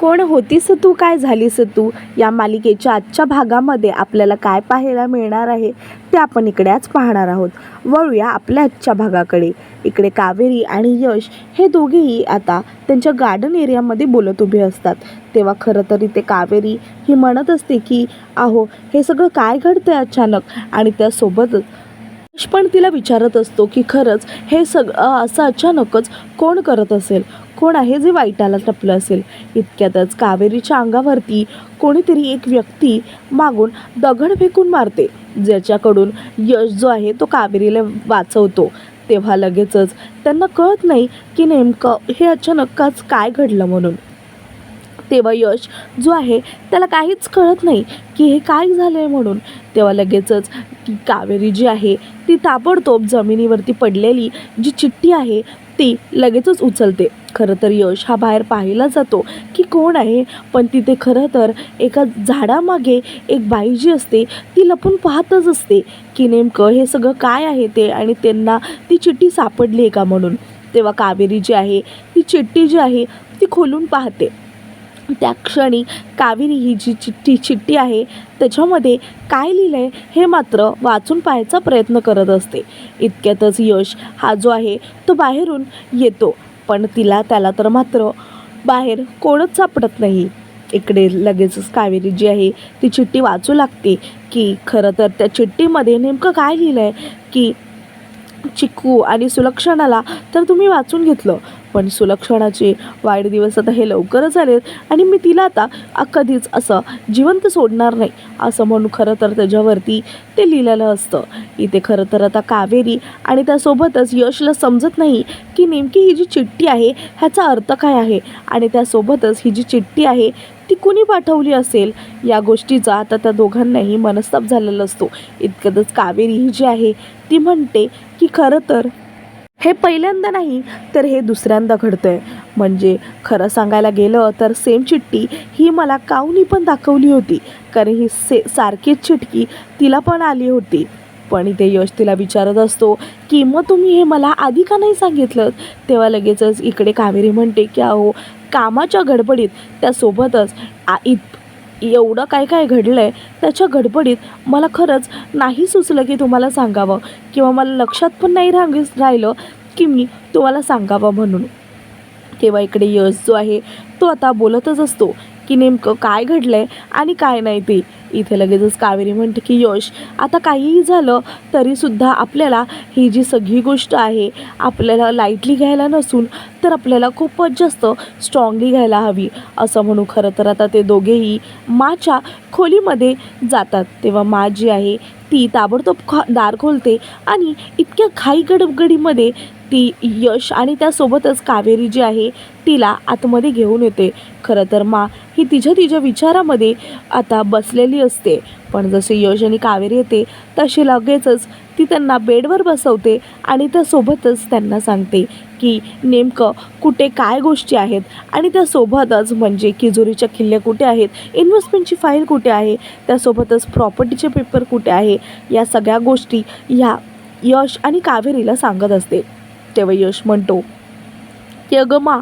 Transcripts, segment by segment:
कोण होतीस तू? काय झालीस तू? या मालिकेच्या आजच्या भागामध्ये आपल्याला काय पाहायला मिळणार आहे ते आपण इकडे आज पाहणार आहोत. वळूया आपल्या आजच्या भागाकडे. इकडे कावेरी आणि यश हे दोघेही आता त्यांच्या गार्डन एरियामध्ये बोलत उभे असतात. तेव्हा खरं तर इथे कावेरी ही म्हणत असते की अहो हे सगळं काय घडतंय अचानक? आणि त्यासोबतच यश पण तिला विचारत असतो की खरंच हे सगळं असं अचानकच कोण करत असेल? कोण आहे जे वाईटाला टपलं असेल? इतक्यातच कावेरीच्या अंगावरती कोणीतरी एक व्यक्ती मागून दगड फेकून मारते. ज्याच्याकडून यश जो आहे तो कावेरीला वाचवतो. तेव्हा लगेचच त्यांना कळत नाही की नेमकं हे अचानकच काय घडलं म्हणून. तेव्हा यश जो आहे त्याला काहीच कळत नाही की हे काय झालं आहे म्हणून. तेव्हा लगेचच की कावेरी जी आहे ती ताबडतोब जमिनीवरती पडलेली जी चिठ्ठी आहे ती लगेचच उचलते. खरं तर यश हा बाहेर पाहिला जातो की कोण आहे? पण तिथे खरं तर एका झाडामागे एक बाई जी असते ती लपून पाहतच असते की नेमकं हे सगळं काय आहे ते आणि त्यांना ती चिठ्ठी सापडली आहे का म्हणून? तेव्हा कावेरी जी आहे ती चिठ्ठी जी आहे ती खोलून पाहते. त्या क्षणी कावेरी ही जी चिठ्ठी चिठ्ठी आहे त्याच्यामध्ये काय लिहिलं आहे हे मात्र वाचून पाहायचा प्रयत्न करत असते. इतक्यातच यश हा जो आहे तो बाहेरून येतो. पण तिला त्याला तर मात्र बाहेर कोणच सापडत नाही. इकडे लगेचच कावेरी जी आहे ती चिठ्ठी वाचू लागते की खरं तर त्या चिठ्ठीमध्ये नेमकं काय लिहिलं आहे की चिक्कू आणि सुलक्षणाला तर तुम्ही वाचून घेतलं. पण सुलक्षणाचे वाढदिवस आता हे लवकरच आलेत आणि मी तिला आता कधीच असं जिवंत सोडणार नाही. असं म्हणून खरं तर त्याच्यावरती ते लिहिलेलं असतं. इथे खरं तर आता कावेरी आणि त्यासोबतच यशला समजत नाही की नेमकी ही जी चिठ्ठी आहे ह्याचा अर्थ काय आहे? आणि त्यासोबतच ही जी चिठ्ठी आहे ती कुणी पाठवली असेल? या गोष्टीचा आता त्या दोघांनाही मनस्ताप झालेला असतो. इतकंच कावेरी ही जी आहे ती म्हणते की खरं तर हे पहिल्यांदा नाही तर हे दुसऱ्यांदा घडतंय. म्हणजे खरं सांगायला गेलं तर सेम चिठ्ठी ही मला काउनी पण दाखवली होती. कारण ही से सारखीच चिटकी तिला पण आली होती. पण इथे यश तिला विचारत असतो की मग तुम्ही हे मला आधी का नाही सांगितलं? तेव्हा लगेचच इकडे कावेरी म्हणते की अहो कामाच्या गडबडीत त्यासोबतच आ इत एवढं काय काय घडलं आहे त्याच्या गडबडीत मला खरंच नाही सुचलं की तुम्हाला सांगावं किंवा मला लक्षात पण नाही रांग राहिलं की मी तुम्हाला सांगावं म्हणून. तेव्हा इकडे यश जो आहे तो आता बोलतच असतो की नेमकं काय घडलं आहे आणि काय नाही ते इथे लगेचच कावेरी म्हणते की यश. आता काहीही झालं तरीसुद्धा आपल्याला ही जी सगळी गोष्ट आहे आपल्याला लाईटली घ्यायला नसून तर आपल्याला खूपच जास्त स्ट्रॉंगली घ्यायला हवी. असं म्हणू खरं तर आता ते दोघेही माच्या खोलीमध्ये जातात. तेव्हा मा जी आहे ती ताबडतोब खा दार खोलते आणि इतक्या घाई गडबडीमध्ये ती यश आणि त्यासोबतच कावेरी जी आहे तिला आतमध्ये घेऊन येते. खरं तर मा ही तिच्या तिच्या विचारामध्ये आता बसलेली असते. पण जसे यश आणि कावेरी येते तशी लगेचच ती त्यांना बेडवर बसवते आणि त्यासोबतच त्यांना सांगते की नेमकं कुठे काय गोष्टी आहेत आणि त्यासोबतच म्हणजे किजोरीच्या किल्ल्या कुठे आहेत इन्व्हेस्टमेंटची फाईल कुठे आहे त्यासोबतच प्रॉपर्टीचे पेपर कुठे आहे या सगळ्या गोष्टी ह्या यश आणि कावेरीला सांगत असते. तेव्हा यश म्हणतो की अगं मा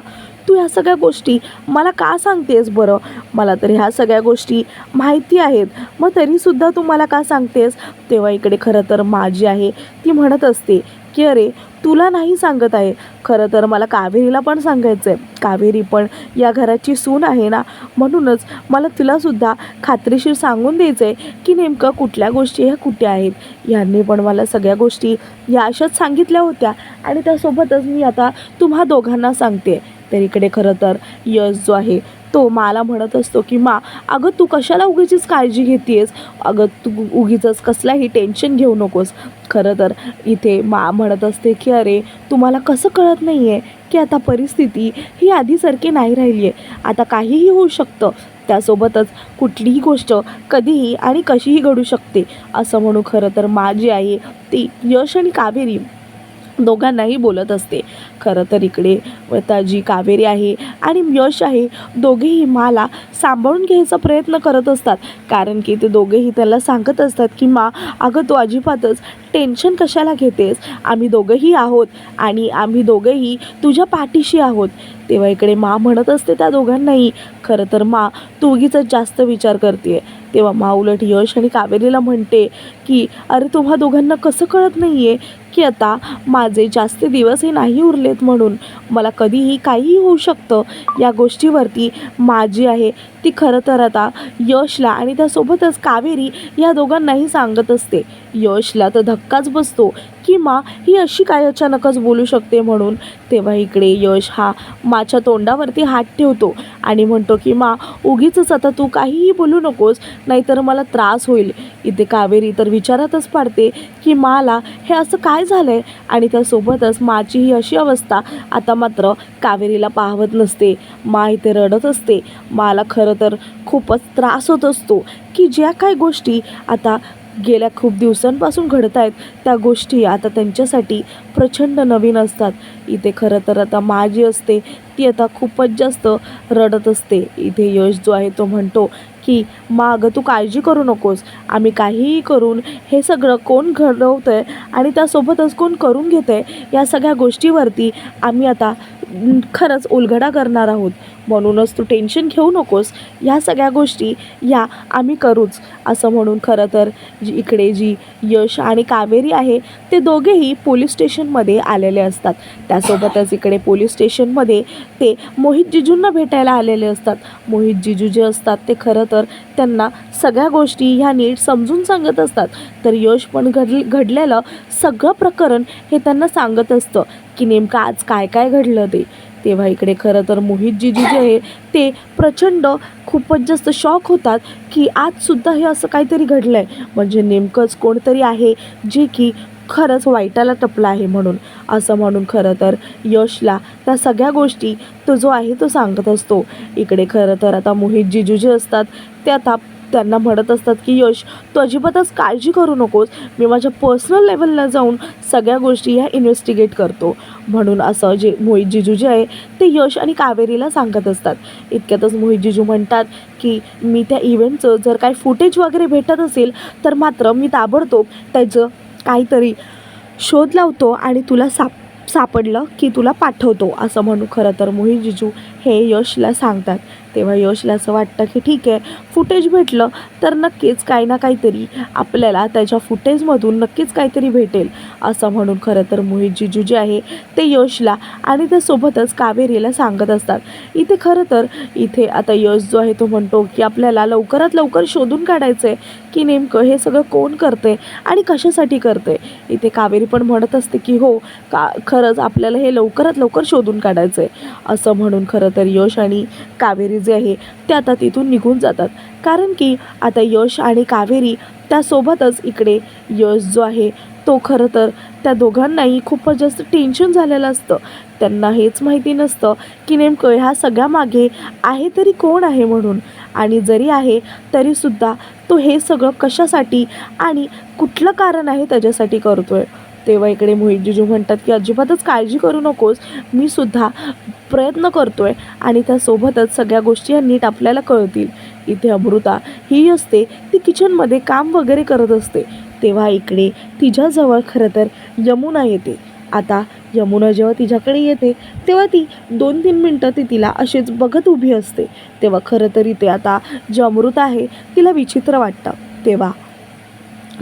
तू ह्या सगळ्या गोष्टी मला का सांगतेस बरं? मला तर ह्या सगळ्या गोष्टी माहिती आहेत. मग तरीसुद्धा तू मला का सांगतेस? तेव्हा इकडे खरं तर माझी आहे ती म्हणत असते की अरे तुला नाही सांगत आहे. खरं तर मला कावेरीला पण सांगायचं आहे कावेरी पण या घराची सून आहे ना? म्हणूनच मला तुलासुद्धा खात्रीशीर सांगून द्यायचं आहे की नेमकं कुठल्या गोष्टी ह्या कुठे आहेत? यांनी पण मला सगळ्या गोष्टी या अशाच सांगितल्या होत्या आणि त्यासोबतच मी आता तुम्हा दोघांना सांगते. तर इकडे खरं तर यश जो आहे तो मला म्हणत असतो की मा अगं तू कशाला उगीचीच काळजी घेतेस? अगं तू उगीचंच कसलाही टेन्शन घेऊ नकोस. खरं तर इथे मा म्हणत असते की अरे तुम्हाला कसं कळत नाही आहे की आता परिस्थिती ही आधीसारखी नाही राहिली आहे आता काहीही होऊ शकतं. त्यासोबतच कुठलीही गोष्ट कधीही आणि कशीही घडू शकते. असं म्हणू खरं तर मा जी आहे ती यश आणि कावेरी दोघांनाही बोलत असते. खरं तर इकडे ताजी कावेरी आहे आणि यश आहे. दोघेही माला सांभाळून घ्यायचा प्रयत्न करत असतात. कारण की ते दोघेही त्याला सांगत असतात की मा अगं तू अजिबातच टेन्शन कशाला घेतेस? आम्ही दोघंही आहोत आणि आम्ही दोघंही तुझ्या पाठीशी आहोत. तेव्हा इकडे मा म्हणत असते त्या दोघांनाही खरं तर मा तू उगीच जास्त विचार करते तेव्हा मा उलट यश आणि कावेरीला म्हणते की अरे तुम्हा दोघांना कसं कळत नाही आहे की आता माझे जास्त दिवस हे नाही उरलेत म्हणून. मला कधीही काहीही होऊ शकतं. या गोष्टीवरती माझी आहे ती खरं तर आता यशला आणि त्यासोबतच कावेरी या दोघांनाही सांगत असते. यशला तर धक्काच बसतो. की मा ही अशी काय अचानकच बोलू शकते म्हणून? तेव्हा इकडे यश हा माच्या तोंडावरती हात ठेवतो आणि म्हणतो की मा उगीच आता तू काहीही बोलू नकोस नाहीतर मला त्रास होईल. इथे कावेरी तर विचारातच पाडते की माला हे असं काय झालं आहे आणि त्यासोबतच माची ही अशी अवस्था आता मात्र कावेरीला पाहवत नसते. मा इथे रडत असते. माला खरं तर खूपच त्रास होत असतो. की ज्या काही गोष्टी आता गेल्या खूप दिवसांपासून घडत आहेत त्या गोष्टी आता त्यांच्यासाठी प्रचंड नवीन असतात. इथे खरं तर आता माझी असते ती आता खूपच जास्त रडत असते. इथे यश जो आहे तो म्हणतो की मा अगं तू काळजी करू नकोस. आम्ही काहीही करून हे सगळं कोण घडवतं आहे आणि त्यासोबतच कोण करून घेतं आहे या सगळ्या गोष्टीवरती आम्ही आता खरंच उलगडा करणार आहोत. म्हणूनच तू टेन्शन घेऊ नकोस. ह्या सगळ्या गोष्टी या आम्ही करूच. असं म्हणून खरं तर जी इकडे जी यश आणि कावेरी आहे ते दोघेही पोलीस स्टेशनमध्ये आलेले असतात. त्यासोबतच इकडे पोलीस स्टेशनमध्ये ते मोहित जिजूंना भेटायला आलेले असतात. मोहित जिजू जे असतात ते खरं तर त्यांना सगळ्या गोष्टी ह्या नीट समजून सांगत असतात. तर यश पण घड घडलेलं सगळं प्रकरण हे त्यांना सांगत असतं की नेमकं आज काय काय घडलं ते. तेव्हा इकडे खरं तर मोहित जिजू जे आहे ते प्रचंड खूपच जास्त शॉक होतात की आजसुद्धा हे असं काहीतरी घडलं आहे म्हणजे नेमकंच कोणतरी आहे जे की खरंच वाईटाला टपला आहे म्हणून. असं म्हणून खरं तर यशला त्या सगळ्या गोष्टी तो जो आहे तो सांगत असतो. इकडे खरं तर आता मोहित जिजू जे असतात ते आता त्यांना म्हणत असतात की यश तू अजिबातच काळजी करू नकोस. मी माझ्या पर्सनल लेवलला जाऊन सगळ्या गोष्टी ह्या इन्व्हेस्टिगेट करतो. म्हणून असं जे मोहित जिजू जे आहे ते यश आणि कावेरीला सांगत असतात. इतक्यातच मोहित जिजू म्हणतात की मी त्या इव्हेंटचं जर काही फुटेज वगैरे भेटत असेल तर मात्र मी ताबडतोब त्याचं काहीतरी शोध लावतो आणि तुला साप सापडलं की तुला पाठवतो. असं म्हणू खरं तर मोहित जिजू हे यशला सांगतात. तेव्हा यशला असं वाटतं की ठीक आहे फुटेज भेटलं तर नक्कीच काही ना काहीतरी आपल्याला त्याच्या फुटेजमधून नक्कीच काहीतरी भेटेल. असं म्हणून खरं तर मोहित जिजू जे आहे ते यशला आणि त्यासोबतच कावेरीला सांगत असतात. इथे खरं तर इथे आता यश जो आहे तो म्हणतो की आपल्याला लवकरात लवकर शोधून काढायचं आहे की नेमकं हे सगळं कोण करते आणि कशासाठी करते इथे कावेरी पण म्हणत असते की हो का खरंच आपल्याला हे लवकरात लवकर शोधून काढायचं आहे असं म्हणून खरं तर यश आणि कावेरी जे आहे ते आता तिथून निघून जातात. कारण की आता यश आणि कावेरी त्यासोबतच इकडे यश जो आहे तो खरं तर त्या दोघांनाही खूपच जास्त टेन्शन झालेलं असतं. त्यांना हेच माहिती नसतं की नेमकं ह्या सगळ्या मागे आहे तरी कोण आहे म्हणून? आणि जरी आहे तरीसुद्धा तो हे सगळं कशासाठी आणि कुठलं कारण आहे त्याच्यासाठी करतो आहे तेव्हा इकडे मोहितजीजू म्हणतात की अजिबातच काळजी करू नकोस. मी सुद्धा प्रयत्न करतो आहे आणि त्यासोबतच सगळ्या गोष्टी या नीट आपल्याला कळतील. इथे अमृता ही असते. ती किचनमध्ये काम वगैरे करत असते. तेव्हा इकडे तिच्याजवळ खरं तर यमुना येते. आता यमुना जेव्हा तिच्याकडे येते तेव्हा ती दोन तीन मिनटं ती तिला असेच बघत उभी असते. तेव्हा खरं तर इथे आता जी अमृता आहे तिला विचित्र वाटतं. तेव्हा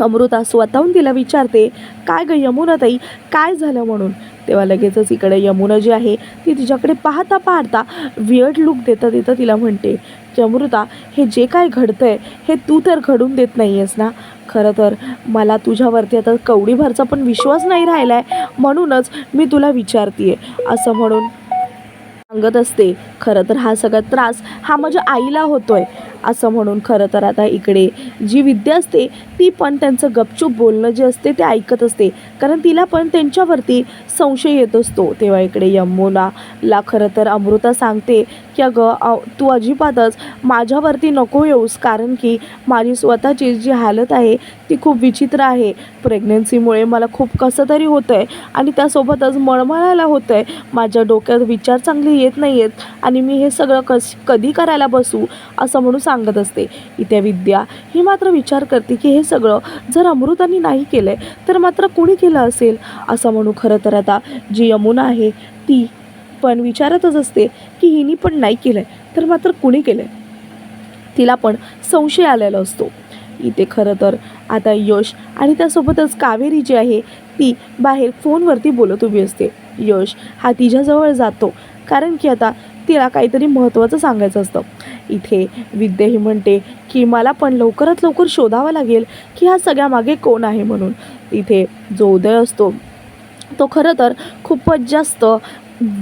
अमृता स्वतःहून तिला विचारते काय ग यमुना ताई काय झालं म्हणून? तेव्हा लगेचच इकडे यमुना जी आहे ती तिच्याकडे पाहता पाहता वियर्ड लुक देता देता तिला म्हणते की अमृता हे जे काय घडतं आहे हे तू तर घडून देत नाही आहेस ना? खरं तर मला तुझ्यावरती आता कवडीभरचा पण विश्वास नाही राहिला आहे म्हणूनच मी तुला विचारते असं म्हणून सांगत असते. खरं तर हा सगळा त्रास हा माझ्या आईला होतोय. असं म्हणून खरं तर आता इकडे जी विद्या असते ती पण त्यांचं गपचूप बोलणं जे असते ते ऐकत असते. कारण तिला पण त्यांच्यावरती संशय येत असतो. तेव्हा इकडे यमुनाला खरं तर अमृता सांगते की अगं तू अजिबातच माझ्यावरती नको येऊस. कारण की माझी स्वतःची जी हालत आहे ती खूप विचित्र आहे. प्रेग्नन्सीमुळे मला खूप कसं तरी होतं आहे आणि त्यासोबतच मळमळायला होतं आहे माझ्या डोक्यात विचार चांगले येत नाही आहेत आणि मी हे सगळं कस कधी करायला बसू? असं म्हणून सांगत असते. इथे विद्या ही मात्र विचार करते की हे सगळं जर अमृतांनी नाही केलं आहे तर मात्र कोणी केलं असेल? असं म्हणू खरं तर आता जी यमुना आहे ती पण विचारतच असते की हिनी पण नाही केलं आहे तर मात्र कुणी केलं आहे तिला पण संशय आलेला असतो. इथे खरं तर आता यश आणि त्यासोबतच कावेरी जी आहे ती बाहेर फोनवरती बोलत उभी असते. यश हा तिच्याजवळ जातो कारण की आता तिला काहीतरी महत्त्वाचं सांगायचं असतं. इथे विद्याही म्हणते की मला पण लवकरात लवकर शोधावं लागेल की हा सगळ्या मागे कोण आहे म्हणून. इथे जो उदय असतो तो खरं तर खूपच जास्त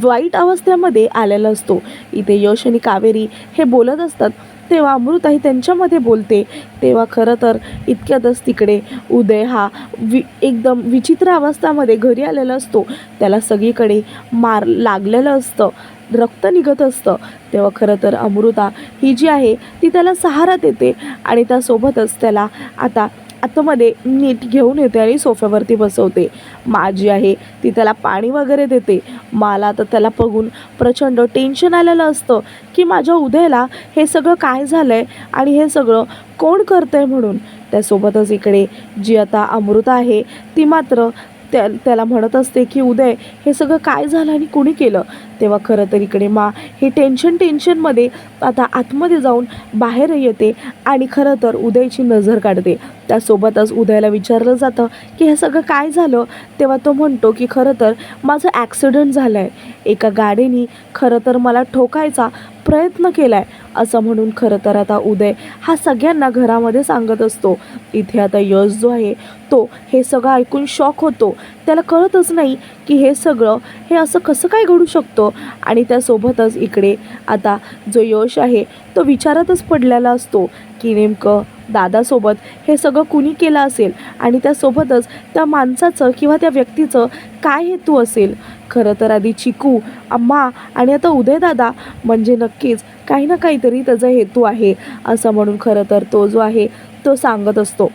वाईट अवस्थेमध्ये आलेला असतो. इथे यश आणि कावेरी हे बोलत असतात. तेव्हा अमृताही त्यांच्यामध्ये बोलते. तेव्हा खरं तर इतक्यातच तिकडे उदय हा वि एकदम विचित्र अवस्थामध्ये घरी आलेला असतो. त्याला सगळीकडे मार लागलेलं असतं. रक्त निघत असतं. तेव्हा खरं तर अमृता ही जी आहे ती त्याला सहारा देते आणि त्यासोबतच त्याला आता आतमध्ये नीट घेऊन येते आणि सोफ्यावरती बसवते. मा जी आहे ती त्याला पाणी वगैरे देते. मला तर त्याला बघून प्रचंड टेन्शन आलेलं असतं की माझ्या उदयला हे सगळं काय झालं आहे आणि हे सगळं कोण करतं आहे म्हणून. त्यासोबतच इकडे जी आता अमृता आहे ती मात्र त्या त्याला म्हणत असते की उदय हे सगळं काय झालं आणि कुणी केलं? तेव्हा खरं तर इकडे मा हे टेन्शन टेन्शनमध्ये आता आतमध्ये जाऊन बाहेर येते आणि खरं तर उदयची नजर काढते. त्यासोबतच उदयला विचारलं जातं की हे सगळं काय झालं? तेव्हा तो म्हणतो की खरं तर माझं ॲक्सिडंट झालं आहे एका गाडीने खरं तर मला ठोकायचा प्रयत्न केला आहे असं म्हणून खरं तर आता उदय हा सगळ्यांना घरामध्ये सांगत असतो. इथे आता यश जो आहे तो हे सगळं ऐकून शॉक होतो. त्याला कळतच नाही की हे सगळं हे असं कसं काय घडू शकतं? आणि त्यासोबतच इकडे आता जो यश आहे तो विचारातच पडलेला असतो की नेमकं दादासोबत हे सगळं कुणी केलं असेल? आणि त्यासोबतच त्या माणसाचं किंवा त्या व्यक्तीचं काय हेतू असेल? खरं तर आधी चिकू अम्मा आणि आता उदयदादा म्हणजे नक्कीच काही ना काहीतरी त्याचा हेतू आहे असं म्हणून खरं तर तो जो आहे तो सांगत असतो.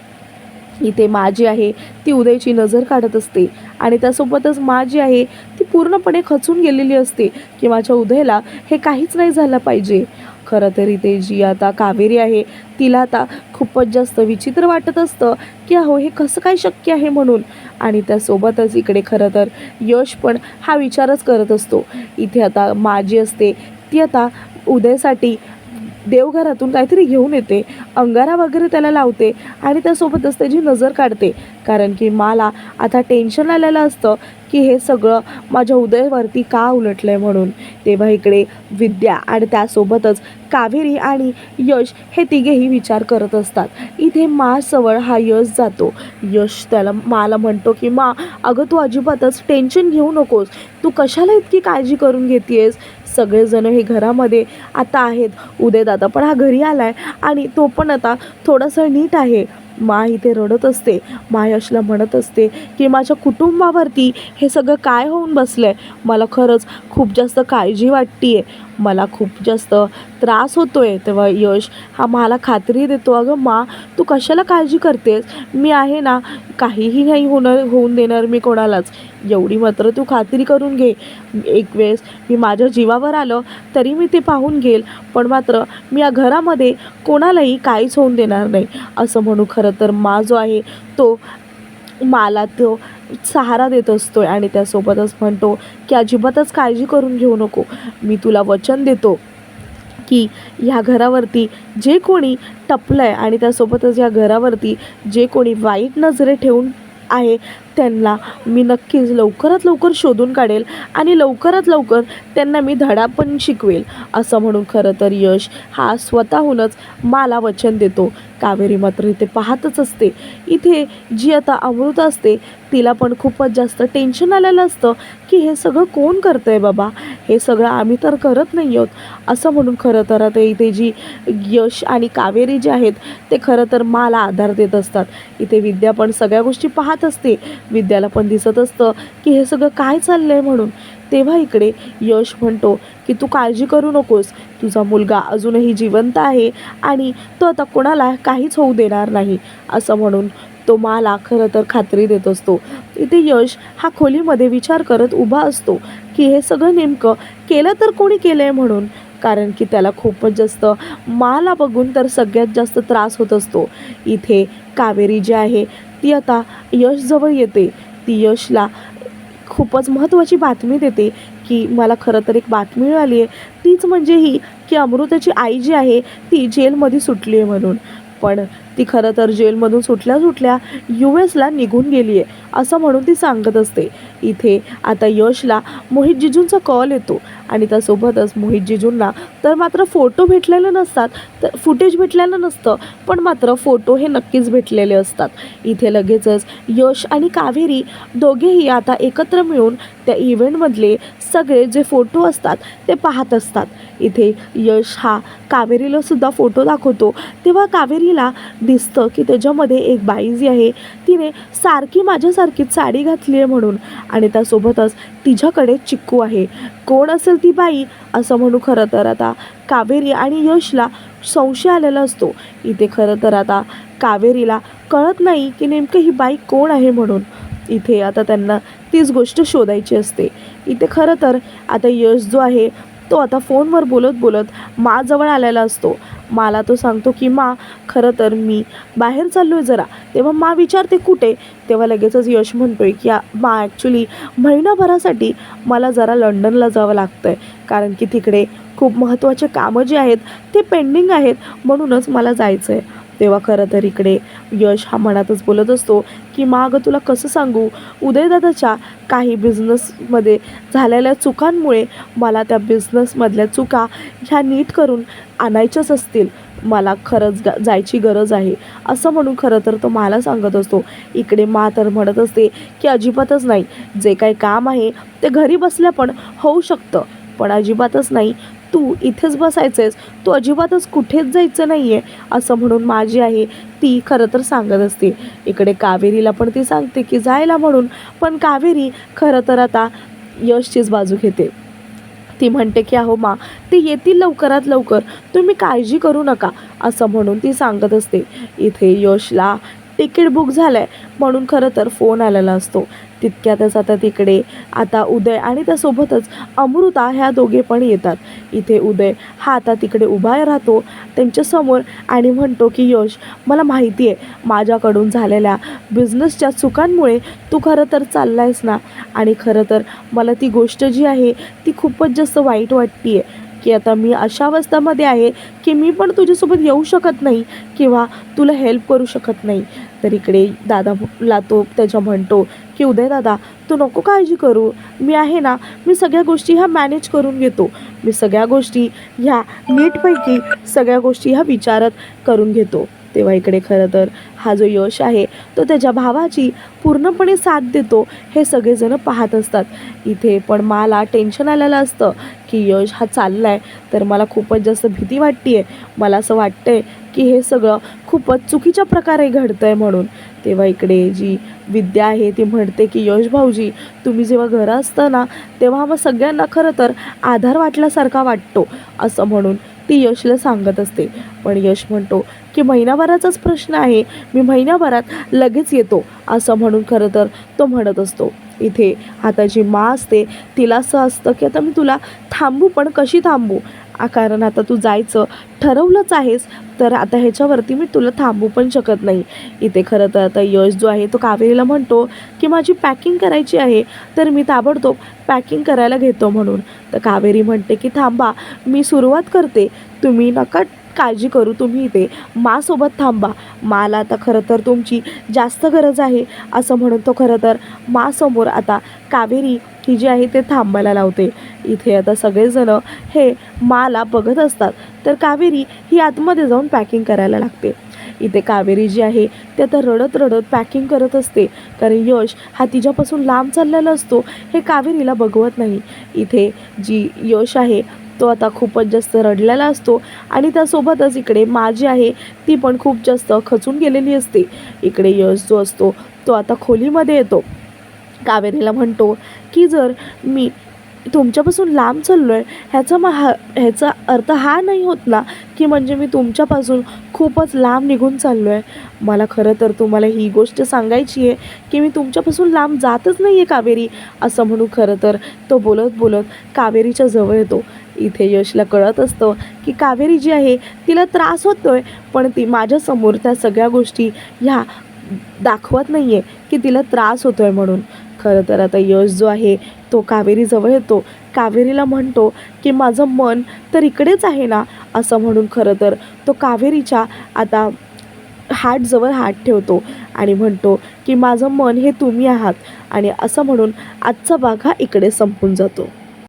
इथे मा जी आहे ती उदयची नजर काढत असते. आणि त्यासोबतच मा जी आहे ती पूर्णपणे खचून गेलेली असते की माझ्या उदयला हे काहीच नाही झालं पाहिजे. खरं तर इथे जी आता कावेरी आहे. तिला आता खूपच जास्त विचित्र वाटत असतं की अहो हे कसं काय शक्य आहे म्हणून? आणि त्यासोबतच इकडे खरं तर यश पण हा विचारच करत असतो. इथे आता माझी असते ती आता उदयसाठी देवघरातून काहीतरी घेऊन येते अंगारा वगैरे त्याला लावते आणि त्यासोबतच त्याची नजर काढते. कारण की मला आता टेन्शन आलेलं असतं की हे सगळं माझ्या उदयवरती का उलटलं आहे म्हणून. तेव्हा इकडे विद्या आणि त्यासोबतच कावेरी आणि यश हे तिघेही विचार करत असतात. इथे मासवळ हा यश जातो. यश त्याला माला म्हणतो की मा अगं तू अजिबातच टेन्शन घेऊ नकोस. तू कशाला इतकी काळजी करून घेतेस सगळेजण हे घरामध्ये आता आहेत. उदयदादा पण हा घरी आला आहे आणि तो पण आता थोडासा नीट आहे. मा इथे रडत असते. मा यशला म्हणत असते की माझ्या कुटुंबावरती हे सगळं काय होऊन बसलं आहे मला खरंच खूप जास्त काळजी वाटते आहे मला खूप जास्त त्रास होतो आहे तेव्हा यश हा मला खात्री देतो अगं मा तू कशाला काळजी करतेस? मी आहे ना काहीही नाही होणार होऊन देणार मी कोणालाच. एवढी मात्र तू खात्री करून घे. एक वेळेस मी माझ्या जीवावर आलं तरी मी ते पाहून घेईल. पण मात्र मी या घरामध्ये कोणालाही काहीच होऊन देणार नाही. असं म्हणू खरं तर मा जो आहे तो मला तो सहारा देत असतो आणि त्यासोबतच म्हणतो की अजिबातच काळजी करून घेऊ नको. मी तुला वचन देतो की ह्या घरावरती जे कोणी टपलं आहे आणि त्यासोबतच या घरावरती जे कोणी वाईट नजरे ठेवून आहे त्यांना मी नक्कीच लवकरात लवकर शोधून काढेल आणि लवकरात लवकर त्यांना मी धडा पण शिकवेल. असं म्हणून खरं तर यश हा स्वतःहूनच मला वचन देतो. कावेरी मात्र इथे पाहतच असते. इथे जी आता अमृता असते तिला पण खूपच जास्त टेन्शन आलेलं असतं की हे सगळं कोण करतं आहे बाबा? हे सगळं आम्ही तर करत नाही आहोत. असं म्हणून खरं तर आता इथे जी यश आणि कावेरी जे आहेत ते खरं तर माला आधार देत असतात. इथे विद्या पण सगळ्या गोष्टी पाहत असते. विद्याला पण दिसत असतं की हे सगळं काय चाललं आहे म्हणून. तेव्हा इकडे यश म्हणतो की तू काळजी करू नकोस. तुझा मुलगा अजूनही जिवंत आहे आणि तो आता कोणाला काहीच होऊ देणार नाही. असं म्हणून तो माला खरं तर खात्री देत असतो. इथे यश हा खोलीमध्ये विचार करत उभा असतो की हे सगळं नेमकं केलं तर कोणी केलं आहे म्हणून? कारण की त्याला खूपच जास्त माला बघून तर सगळ्यात जास्त त्रास होत असतो. इथे कावेरी जी आहे ती आता यशजवळ येते. ती यशला खूपच महत्त्वाची बातमी देते की मला खरं तर एक बातमी मिळाली आहे तीच म्हणजे ही की अमृताची आई जी आहे ती जेलमध्ये सुटली आहे म्हणून. पण ती खरं तर जेलमधून सुटल्या सुटल्या यू एसला निघून गेली आहे असं म्हणून ती सांगत असते. इथे आता यशला मोहित जिजूंचा कॉल येतो आणि त्यासोबतच मोहित जिजूंना तर मात्र फोटो भेटलेले नसतात तर फुटेज भेटलेलं नसतं पण मात्र फोटो हे नक्कीच भेटलेले असतात. इथे लगेचच यश आणि कावेरी दोघेही आता एकत्र मिळून त्या इव्हेंटमधले सगळे जे फोटो असतात ते पाहत असतात. इथे यश हा कावेरीला सुद्धा फोटो दाखवतो. तेव्हा कावेरीला दिसतं की त्याच्यामध्ये एक बाई जी आहे तिने सारखी माझ्यासारखीच साडी घातली आहे म्हणून आणि त्यासोबतच तिच्याकडे चिक्कू आहे. कोण असेल ती बाई? असं म्हणू खरं तर आता कावेरी आणि यशला संशय आलेला असतो. इथे खरं तर आता कावेरीला कळत नाही की नेमकं ही बाई कोण आहे म्हणून. इथे आता त्यांना तीच गोष्ट शोधायची असते. इथे खरं तर आता यश जो आहे तो आता फोनवर बोलत बोलत माजवळ आलेला असतो. मला तो सांगतो की मा खरं तर मी बाहेर चाललो आहे जरा. तेव्हा मा विचारते कुठे? तेव्हा लगेचच यश म्हणतोय की मा ॲक्च्युली महिनाभरासाठी मला जरा लंडनला जावं लागतं आहे कारण की तिकडे खूप महत्त्वाचे कामं जे आहेत ते पेंडिंग आहेत म्हणूनच मला जायचं आहे तेव्हा खरं तर इकडे यश हा मनातच बोलत असतो की माग तुला कसं सांगू? उदयदादाच्या काही बिझनेसमध्ये झालेल्या चुकांमुळे मला त्या बिझनेसमधल्या चुका ह्या नीट करून आणायच्याच असतील. मला खरंच गा जायची गरज आहे. असं म्हणून खरं तर तो मला सांगत असतो. इकडे मा तर म्हणत असते की अजिबातच नाही. जे काही काम आहे ते घरी बसल्या पण होऊ शकतं. पण अजिबातच नाही. तू इथेच बसायचंयस. तू अजिबातच कुठेच जायचं नाही आहे असं म्हणून माझी आहे ती खरं तर सांगत असते. इकडे कावेरीला पण ती सांगते की जायला म्हणून पण कावेरी खरं तर आता यशचीच बाजू घेते. ती म्हणते की अहो मा ते येतील लवकरात लवकर. तुम्ही काळजी करू नका असं म्हणून ती सांगत असते. इथे यशला तिकीट बुक झालं आहे म्हणून खरं तर फोन आलेला असतो. तितक्यातच आता तिकडे आता उदय आणि त्यासोबतच अमृता ह्या दोघे पण येतात. इथे उदय हा आता तिकडे उभा राहतो त्यांच्यासमोर आणि म्हणतो की यश मला माहिती आहे माझ्याकडून झालेल्या बिझनेसच्या चुकांमुळे तू खरं तर चालला आहेस ना? आणि खरं तर मला ती गोष्ट जी आहे ती खूपच जास्त वाईट वाटते आहे की आता मी अशा अवस्थामध्ये आहे की मी पण तुझ्यासोबत येऊ शकत नाही किंवा तुला हेल्प करू शकत नाही. तर इकडे दादाला तो त्याच्या म्हणतो की उदय दादा तू नको काळजी करू. मी आहे ना मी सगळ्या गोष्टी ह्या मॅनेज करून घेतो. मी सगळ्या गोष्टी ह्या नीटपैकी सगळ्या गोष्टी ह्या विचारात करून घेतो. तेव्हा इकडे खरं तर हा जो यश आहे तो त्याच्या भावाची पूर्णपणे साथ देतो. हे सगळेजण पाहत असतात. इथे पण मला टेन्शन आलेलं असतं की यश हा चालला आहे तर मला खूपच जास्त भीती वाटते आहे मला असं वाटतं आहे की हे सगळं खूपच चुकीच्या प्रकारे घडतं आहे म्हणून. तेव्हा इकडे जी विद्या आहे ती म्हणते की यश भाऊजी तुम्ही जेव्हा घरं असतं ना तेव्हा मग सगळ्यांना खरं तर आधार वाटल्यासारखा वाटतो. असं म्हणून ती यशला सांगत असते. पण यश म्हणतो की महिनाभराचाच प्रश्न आहे. मी महिनाभरात लगेच येतो. असं म्हणून खरं तर तो म्हणत असतो. इथे आता जी मा असते तिला असं असतं की आता मी तुला थांबू पण कशी थांबू? कारण आता तू जायचं ठरवलंच आहेस तर आता ह्याच्यावरती मी तुला थांबू पण शकत नाही. इथे खरं तर आता यश जो आहे तो कावेरीला म्हणतो की माझी पॅकिंग करायची आहे तर मी ताबडतोब पॅकिंग करायला घेतो म्हणून. तर कावेरी म्हणते की थांबा मी सुरुवात करते. तुम्ही नका काळजी करू तुम्ही इथे. मासोबत थांबा. माला आता खरं तर तुमची जास्त गरज आहे असं म्हणून तो खरं तर मासमोर आता कावेरी ही जी आहे ते थांबायला लावते. इथे आता सगळेजण हे माला बघत असतात. तर कावेरी ही आतमध्ये जाऊन पॅकिंग करायला लागते. इथे कावेरी जी आहे ते आता रडत रडत पॅकिंग करत असते. कारण यश हा तिच्यापासून लांब चाललेला असतो हे कावेरीला बघवत नाही. इथे जी यश आहे तो आता खूपच जास्त रडलेला असतो आणि त्यासोबतच इकडे माझी आहे ती पण खूप जास्त खचून गेलेली असते. इकडे यश जो असतो तो आता खोलीमध्ये येतो. कावेरीला म्हणतो की जर मी तुमच्यापासून लांब चाललो आहे ह्याचा मग हा ह्याचा अर्थ हा नाही होत ना की म्हणजे मी तुमच्यापासून खूपच लांब निघून चाललो आहे मला खरं तर तुम्हाला ही गोष्ट सांगायची आहे की मी तुमच्यापासून लांब जातच नाही आहे कावेरी असं म्हणू खरं तर. तो बोलत बोलत कावेरीच्या जवळ येतो. इथे यशला कळत असतं की कावेरी जी आहे तिला त्रास होतो आहे पण ती माझ्यासमोर त्या सगळ्या गोष्टी ह्या दाखवत नाही आहे की तिला त्रास होतो आहे म्हणून. खरं तर आता यश जो आहे तो कावेरीजवळ येतो. कावेरीला म्हणतो की माझं मन तर इकडेच आहे ना? असं म्हणून खरं तर तो कावेरीच्या आता हार्टजवळ हात ठेवतो आणि म्हणतो की माझं मन हे तुम्ही आहात. आणि असं म्हणून आजचा भाग हा इकडे संपून जातो.